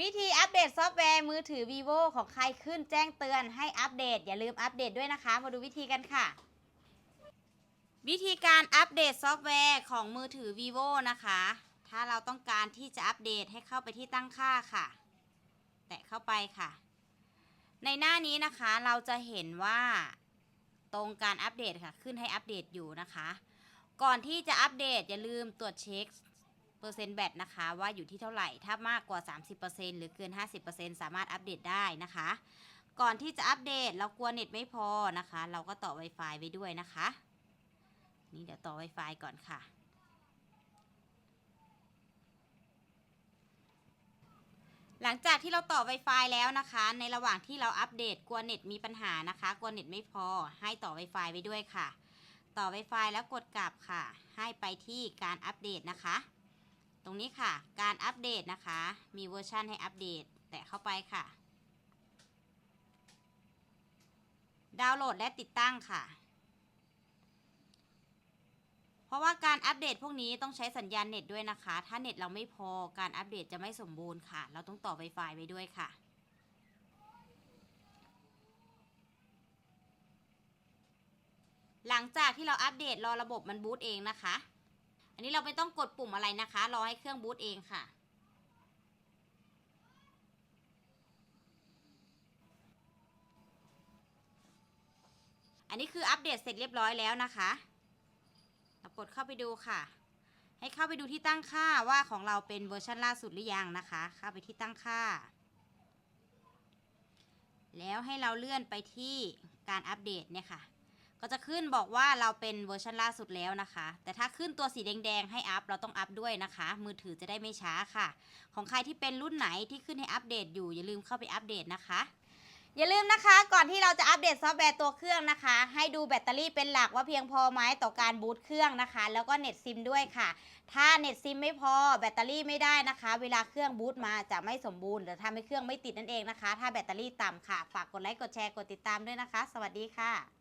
วิธีอัปเดตซอฟต์แวร์มือถือ vivo ของใครขึ้นแจ้งเตือนให้อัปเดต อย่าลืมอัปเดตด้วยนะคะ มาดูวิธีกันค่ะ วิธีการอัปเดตซอฟต์แวร์ของมือถือ vivo นะคะ ถ้าเราต้องการที่จะอัปเดตให้เข้าไปที่ตั้งค่าค่ะ แตะเข้าไปค่ะ ในหน้านี้นะคะเราจะเห็นว่าตรงการอัปเดตค่ะ ขึ้นให้อัปเดตอยู่นะคะ ก่อนที่จะอัปเดตอย่าลืมตรวจเช็ค เปอร์เซ็นต์แบตนะคะว่าอยู่ที่เท่าไหร่ ถ้ามากกว่า 30%หรือเกิน 50%สามารถอัปเดตได้นะคะ ก่อนที่จะอัปเดตเรากลัวเน็ตไม่พอนะคะ เราก็ต่อ Wi-Fi ไว้ด้วยนะคะ นี่เดี๋ยวต่อ Wi-Fi ก่อนค่ะ หลังจากที่เราต่อ Wi-Fi แล้วนะคะ ในระหว่างที่เราอัปเดตกลัวเน็ตมีปัญหานะคะกลัวเน็ตไม่พอให้ต่อ Wi-Fi ไว้ด้วยค่ะ ต่อ Wi-Fi แล้วกดกลับค่ะ ให้ไปที่การอัปเดตนะคะ ตรงนี้ค่ะ การอัปเดตนะคะ มีเวอร์ชันให้อัปเดต แตะเข้าไปค่ะ ดาวน์โหลดและติดตั้งค่ะ เพราะว่าการอัปเดตพวกนี้ต้องใช้สัญญาณเน็ตด้วยนะคะ ถ้าเน็ตเราไม่พอการอัปเดตจะไม่สมบูรณ์ค่ะ เราต้องต่อ Wi-Fi ไว้ด้วยค่ะหลังจากที่เราอัปเดตรอระบบมันบูตเองนะคะ อันนี้เราไม่ต้องกดปุ่มอะไรนะคะ รอให้เครื่องบูตเองค่ะ อันนี้คืออัปเดตเสร็จเรียบร้อยแล้วนะคะ เรากดเข้าไปดูค่ะ ให้เข้าไปดูที่ตั้งค่าว่าของเราเป็นเวอร์ชันล่าสุดหรือยังนะคะ เข้าไปที่ตั้งค่า แล้วให้เราเลื่อนไปที่การอัปเดตเนี่ยค่ะ ก็จะขึ้นบอกว่าเราเป็นเวอร์ชันล่าสุดแล้วนะคะ แต่ถ้าขึ้นตัวสีแดงๆให้อัพเราต้องอัพด้วยนะคะ มือถือจะได้ไม่ช้าค่ะ ของใครที่เป็นรุ่นไหนที่ขึ้นให้อัปเดตอยู่อย่าลืมเข้าไปอัปเดตนะคะ อย่าลืมนะคะ ก่อนที่เราจะอัปเดตซอฟต์แวร์ตัวเครื่องนะคะ ให้ดูแบตเตอรี่เป็นหลักว่าเพียงพอไหมต่อการบูตเครื่องนะคะ แล้วก็เน็ตซิมด้วยค่ะ ถ้าเน็ตซิมไม่พอแบตเตอรี่ไม่ได้นะคะ เวลาเครื่องบูตมาจะไม่สมบูรณ์หรือทำให้เครื่องไม่ติดนั่นเองนะคะ ถ้าแบตเตอรี่ต่ำค่ะ ฝากกดไลค์กดแชร์กดติดตามด้วยนะคะ สวัสดีค่ะ